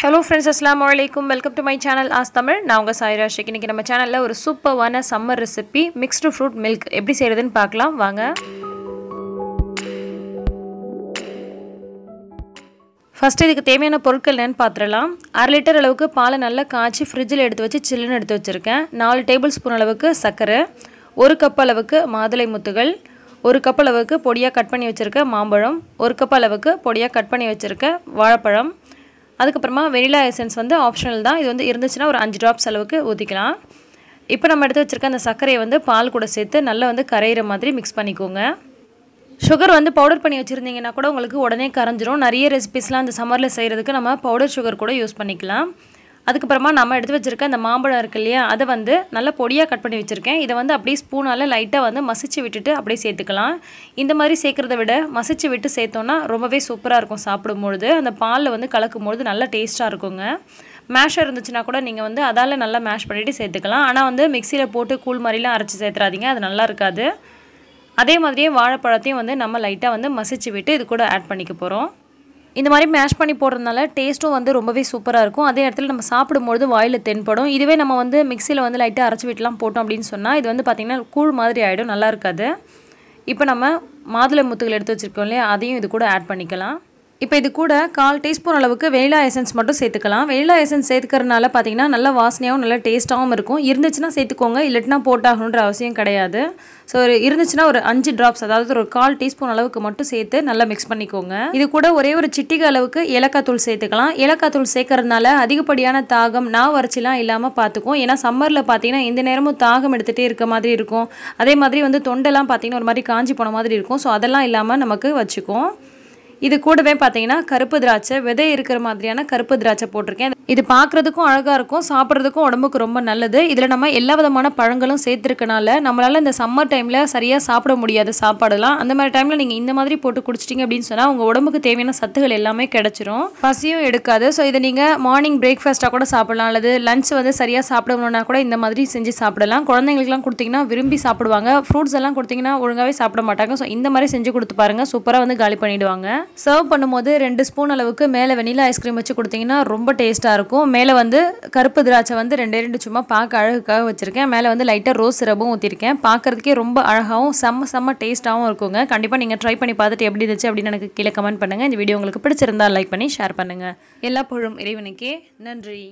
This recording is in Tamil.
ஹலோ ஃப்ரெண்ட்ஸ் அஸ்லாம் வலைக்கும் வெல்கம் டு மை சேனல் ஆஸ் தமிழ் நான் உங்கள் சாயிரா ஷேக் இன்றைக்கி நம்ம சேனலில் ஒரு சூப்பர்வான summer recipe mixed fruit milk எப்படி செய்கிறதுன்னு பார்க்கலாம். வாங்க. ஃபஸ்ட்டு இதுக்கு தேவையான பொருட்கள் என்னென்னு பார்த்துடலாம். அரை லிட்டர் அளவுக்கு பாலை நல்லா காய்ச்சி ஃப்ரிட்ஜில் எடுத்து வச்சு சில்லுன்னு எடுத்து வச்சுருக்கேன். நாலு டேபிள் ஸ்பூன் அளவுக்கு சர்க்கரை ஒரு கப் அளவுக்கு மாதுளை முத்துகள் ஒரு கப் அளவுக்கு பொடியாக கட் பண்ணி வச்சுருக்க மாம்பழம் ஒரு கப் அளவுக்கு பொடியாக கட் பண்ணி வச்சுருக்க வாழைப்பழம் அதுக்கப்புறமா வெனிலா எசன்ஸ் வந்து ஆப்ஷனல் தான். இது வந்து இருந்துச்சுன்னா ஒரு அஞ்சு ட்ராப்ஸ் அளவுக்கு ஊற்றிக்கலாம் இப்போ நம்ம எடுத்து வச்சுருக்க அந்த சர்க்கரையை வந்து பால் கூட சேர்த்து நல்லா வந்து கரையிற மாதிரி மிக்ஸ் பண்ணிக்கோங்க. சுகர் வந்து பவுடர் பண்ணி வச்சுருந்தீங்கன்னா கூட உங்களுக்கு உடனே கரைஞ்சிரும். நிறைய ரெசிபிஸ்லாம் அந்த சம்மரில் செய்கிறதுக்கு நம்ம பவுடர் சுகர் கூட யூஸ் பண்ணிக்கலாம். அதுக்கப்புறமா நம்ம எடுத்து வச்சுருக்க அந்த மாம்பழம் இருக்கு இல்லையா அதை வந்து நல்லா பொடியாக கட் பண்ணி வச்சுருக்கேன். இதை வந்து அப்படியே ஸ்பூனால் லைட்டாக வந்து மசிச்சு விட்டுட்டு அப்படியே சேர்த்துக்கலாம். இந்த மாதிரி சேர்க்குறத விட மசிச்சு விட்டு சேர்த்தோன்னா ரொம்பவே சூப்பராக இருக்கும் சாப்பிடும்பொழுது. அந்த பாலில் வந்து கலக்கும் பொழுது நல்லா டேஸ்ட்டாக இருக்குங்க. மேஷர் இருந்துச்சுன்னா கூட நீங்கள் வந்து அதால் நல்லா மேஷ் பண்ணிவிட்டு சேர்த்துக்கலாம். ஆனால் வந்து மிக்சியில் போட்டு கூழ் மாதிரிலாம் அரைச்சி சேர்த்துறாதீங்க அது நல்லா இருக்காது. அதே மாதிரியே வாழைப்பழத்தையும் வந்து நம்ம லைட்டாக வந்து மசிச்சு விட்டு இது கூட ஆட் பண்ணிக்க போகிறோம் இந்த மாதிரி மேஷ் பண்ணி போடுறதுனால டேஸ்ட்டும் வந்து ரொம்பவே சூப்பராக இருக்கும். அதே இடத்துல நம்ம சாப்பிடும்பொழுது வாயில் தென்படும். இதுவே நம்ம வந்து மிக்சியில் வந்து லைட்டாக அரைச்சி விட்டுலாம் போட்டோம் அப்படின்னு சொன்னால் இது வந்து பார்த்திங்கன்னா கூழ் மாதிரி ஆகிடும் நல்லா இருக்காது. இப்போ நம்ம மாதுளை முத்துகள் எடுத்து வச்சுருக்கோம் இல்லையா அதையும் இது கூட ஆட் பண்ணிக்கலாம். இப்போ இது கூட கால் டீஸ்பூன் அளவுக்கு வெனிலா எசன்ஸ் மட்டும் சேர்த்துக்கலாம். வெனிலா எசன்ஸ் சேர்த்துக்கிறதுனால பார்த்தீங்கன்னா நல்ல வாசனையாகவும் நல்ல டேஸ்ட்டாகவும் இருக்கும். இருந்துச்சுன்னா சேர்த்துக்கோங்க. இல்லட்டினா போட்டாகணுன்ற அவசியம் கிடையாது. ஸோ இருந்துச்சுன்னா ஒரு அஞ்சு ட்ராப்ஸ் அதாவது ஒரு கால் டீஸ்பூன் அளவுக்கு மட்டும் சேர்த்து நல்லா மிக்ஸ் பண்ணிக்கோங்க. இது கூட ஒரே ஒரு சிட்டிகை அளவுக்கு ஏலக்காய் தூள் சேர்த்துக்கலாம். ஏலக்காய் தூள் சேர்க்கறதுனால அதிகப்படியான தாகம் நான் வறட்சிலாம் இல்லாமல் பார்த்துக்கும் ஏன்னா சம்மரில் பார்த்தீங்கன்னா இந்த நேரமும் தாகம் எடுத்துகிட்டே இருக்க மாதிரி இருக்கும். அதே மாதிரி வந்து தொண்டெல்லாம் பார்த்தீங்கன்னா ஒரு மாதிரி காஞ்சி போன மாதிரி இருக்கும். ஸோ அதெல்லாம் இல்லாமல் நமக்கு வச்சுக்கும். இது கூடவே பார்த்தீங்கன்னா கருப்பு திராட்சை விதை இருக்கிற மாதிரியான கருப்பு திராட்சை போட்டிருக்கேன். இது பார்க்குறதுக்கும் அழகாக இருக்கும் சாப்பிட்றதுக்கும் உடம்புக்கு ரொம்ப நல்லது. இதில் நம்ம எல்லா விதமான பழங்களும் சேர்த்துருக்கனால நம்மளால் இந்த சம்மர் டைமில் சரியாக சாப்பிட முடியாது சாப்பாடுலாம் அந்த மாதிரி டைமில் நீங்கள் இந்த மாதிரி போட்டு குடிச்சிட்டிங்க அப்படின்னு சொன்னால் உங்கள் உடம்புக்கு தேவையான சத்துகள் எல்லாமே கிடச்சிரும். பசியும் எடுக்காது. ஸோ இதை நீங்கள் மார்னிங் பிரேக்ஃபாஸ்ட்டாக கூட சாப்பிடலாம் அல்லது லஞ்ச் வந்து சரியாக சாப்பிடணும்னா கூட இந்த மாதிரி செஞ்சு சாப்பிடலாம். குழந்தைங்களுக்குலாம் கொடுத்தீங்கன்னா விரும்பி சாப்பிடுவாங்க. ஃப்ரூட்ஸ் எல்லாம் கொடுத்தீங்கன்னா ஒழுங்காகவே சாப்பிட மாட்டாங்க. ஸோ இந்த மாதிரி செஞ்சு கொடுத்து பாருங்கள் சூப்பராக வந்து காலி பண்ணிவிடுவாங்க சர்வ் பண்ணும்போது ரெண்டு ஸ்பூன் அளவுக்கு மேலே வெனிலா ஐஸ்கிரீம் வச்சு கொடுத்தீங்கன்னா ரொம்ப டேஸ்ட்டாக இருக்கும். மேலே வந்து கருப்பு திராட்சை வந்து ரெண்டே ரெண்டு சும்மா பார்க்க அழகுக்காக வச்சுருக்கேன். மேலே வந்து லைட்டாக ரோஸ் சிரப்பும் ஊற்றிருக்கேன் பார்க்குறதுக்கே ரொம்ப அழகாகவும் செம்ம செம்ம டேஸ்ட்டாகவும் இருக்குங்க. கண்டிப்பாக நீங்கள் ட்ரை பண்ணி பார்த்துட்டு எப்படி இருந்துச்சு அப்படின்னு எனக்கு கீழே கமெண்ட் பண்ணுங்கள் இந்த வீடியோ உங்களுக்கு பிடிச்சிருந்தா லைக் பண்ணி ஷேர் பண்ணுங்கள் எல்லா பொழும் இறைவனுக்கே நன்றி.